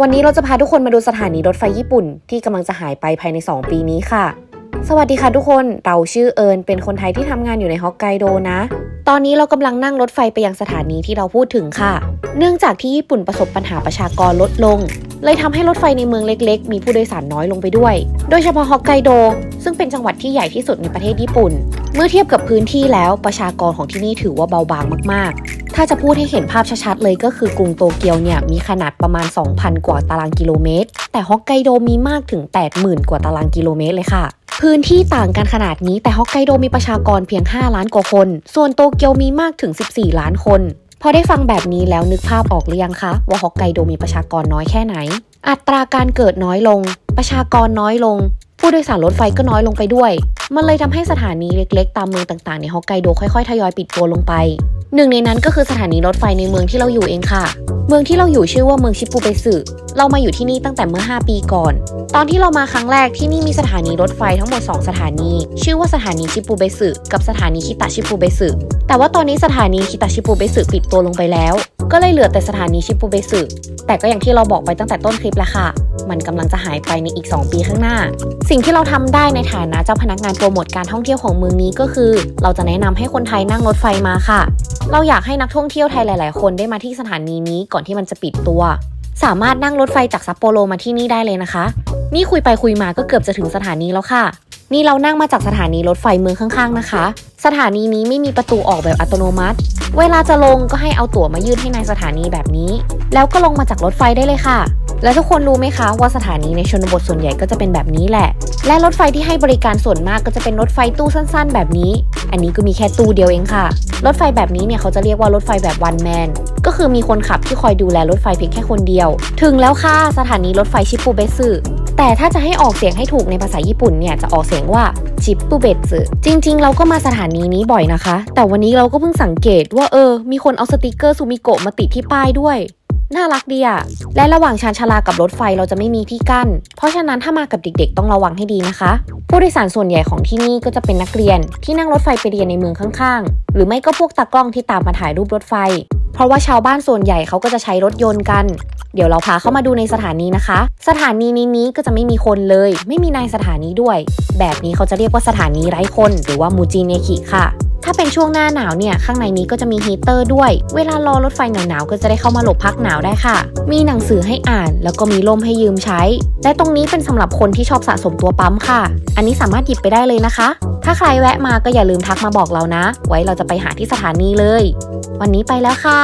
วันนี้เราจะพาทุกคนมาดูสถานีรถไฟญี่ปุ่น ที่กำลังจะหายไปภายใน 2 ปีนี้ค่ะ สวัสดีค่ะทุกคน เราชื่อเอิญเป็นคนไทยที่ทำงานอยู่ในฮอกไกโดนะ ตอนนี้เรากำลังนั่งรถไฟไปยังสถานีที่เราพูดถึงค่ะ เนื่องจากที่ญี่ปุ่นประสบปัญหาประชากรลดลง เลยทำให้รถไฟในเมืองเล็กๆ มีผู้โดยสารน้อยลงไปด้วย โดยเฉพาะฮอกไกโด ซึ่งเป็นจังหวัดที่ใหญ่ที่สุดในประเทศญี่ปุ่น เมื่อเทียบกับพื้นที่แล้วประชากรของที่นี่ถือว่าเบาบางมากๆ ถ้าจะพูดให้เห็นภาพชัดๆเลยก็คือกรุงโตเกียวเนี่ยมีขนาดประมาณ 2,000 กว่าตารางกิโลเมตร แต่ฮอกไกโดมีมากถึง 80,000 กว่าตารางกิโลเมตรเลยค่ะ พื้นที่ต่างกันขนาดนี้แต่ฮอกไกโดมีประชากรเพียง 5 ล้านกว่าคน ส่วนโตเกียวมีมากถึง 14 ล้านคน พอได้ฟังแบบนี้แล้วนึกภาพออกหรือยังคะ ว่าฮอกไกโดมีประชากรน้อยแค่ไหน อัตราการเกิดน้อยลง ประชากรน้อยลง ผู้โดยสารรถไฟก็น้อยลงไปด้วย มันเลยทำให้สถานีเล็กๆ ตามเมืองต่างๆ ในฮอกไกโดค่อยๆ ทยอยปิดตัวลงไป หนึ่งในนั้นก็คือสถานีรถไฟในเมืองที่เราอยู่เองค่ะเมืองที่เราอยู่ชื่อว่าเมืองชิปูเบสึเรามาอยู่ที่นี่ตั้งแต่เมื่อ 5 ปีก่อน ตอนที่เรามาครั้งแรกที่นี่มีสถานีรถไฟทั้งหมด 2 สถานี ชื่อว่าสถานีชิปูเบสึกับสถานีคิตะชิปูเบสึแต่ว่าตอนนี้สถานีคิตะชิปูเบสึปิดตัวลงไปแล้ว ก็เลยเหลือแต่สถานีชิปูเบสึแต่ก็อย่างที่เราบอกไปตั้งแต่ต้นคลิปแล้วค่ะ มันกำลังจะหายไปในอีก 2 ปีข้างหน้า สิ่งที่เราทำได้ในฐานะเจ้าพนักงานโปรโมทการท่องเที่ยวของเมืองนี้ก็คือ เราจะแนะนำให้คนไทยนั่งรถไฟมาค่ะ เราอยากให้นักท่องเที่ยวไทยหลาย ๆ คนได้มาที่สถานีนี้ก่อนที่มันจะปิดตัว สามารถนั่งรถไฟจากซัปโปโรมาที่นี่ได้เลยนะคะ นี่คุยไปคุยมาก็เกือบจะถึงสถานีแล้วค่ะนี่เรานั่งมาจากสถานีรถไฟเมืองข้างๆนะคะ สถานีนี้ไม่มีประตูออกแบบอัตโนมัติ เวลาจะลงก็ให้เอาตั๋วมายื่นให้ในายสถานีแบบนี้ แล้วก็ลงมาจากรถไฟได้เลยค่ะ และทุกคนรู้ไหมคะว่าสถานีในชนบทส่วนใหญ่ก็จะเป็นแบบนี้แหละ และรถไฟที่ให้บริการส่วนมากก็จะเป็นรถไฟตู้สั้นๆ แบบนี้ อันนี้ก็มีแค่ตู้เดียวเองค่ะ รถไฟแบบนี้เนี่ยเขาจะเรียกว่ารถไฟแบบวันแมนก็คือมีคนขับที่คอยดูแลรถไฟเพียงแค่คนเดียว ถึงแล้วค่ะสถานีรถไฟชิปูเบสึแต่ถ้าจะให้ออกเสียงให้ถูกในภาษาญี่ปุ่นเนี่ยจะออกเสียงว่าชิปูเบสึจริง ๆ เราก็มาสถานีนี้บ่อยนะคะ แต่วันนี้เราก็เพิ่งสังเกตว่าเออ มีคนเอาสติกเกอร์ซูมิโกะมาติดที่ป้ายด้วย น่ารักดีอะและระหว่างชานชาลากับรถไฟเราจะไม่มีที่กั้น เพราะฉะนั้นถ้ามากับเด็กๆ ต้องระวังให้ดีนะคะ ผู้โดยสารส่วนใหญ่ของที่นี่ก็จะเป็นนักเรียน ที่นั่งรถไฟไปเรียนในเมืองข้างๆ หรือไม่ก็พวกตากล้องที่ตามมาถ่ายรูปรถไฟ เพราะว่าชาวบ้านส่วนใหญ่เขาก็จะใช้รถยนต์กัน เดี๋ยวเราพาเข้ามาดูในสถานีนะคะ สถานีนี้นี้ก็จะไม่มีคนเลย ไม่มีนายสถานีด้วย แบบนี้เขาจะเรียกว่าสถานีไร้คน หรือว่ามูจิเนคิค่ะาเป็นช่วงหน้าหนาวเนี่ย ข้างในนี้ก็จะมีฮีเตอร์ด้วย เวลารอรถไฟหนาวๆก็จะได้เข้ามาหลบพักหนาวได้ค่ะ มีหนังสือให้อ่าน แล้วก็มีร่มให้ยืมใช้ และตรงนี้เป็นสำหรับคนที่ชอบสะสมตัวปั๊มค่ะ อันนี้สามารถหยิบไปได้เลยนะคะ ถ้าใครแวะมาก็อย่าลืมทักมาบอกเรานะ ไว้เราจะไปหาที่สถานีเลย วันนี้ไปแล้วค่ะ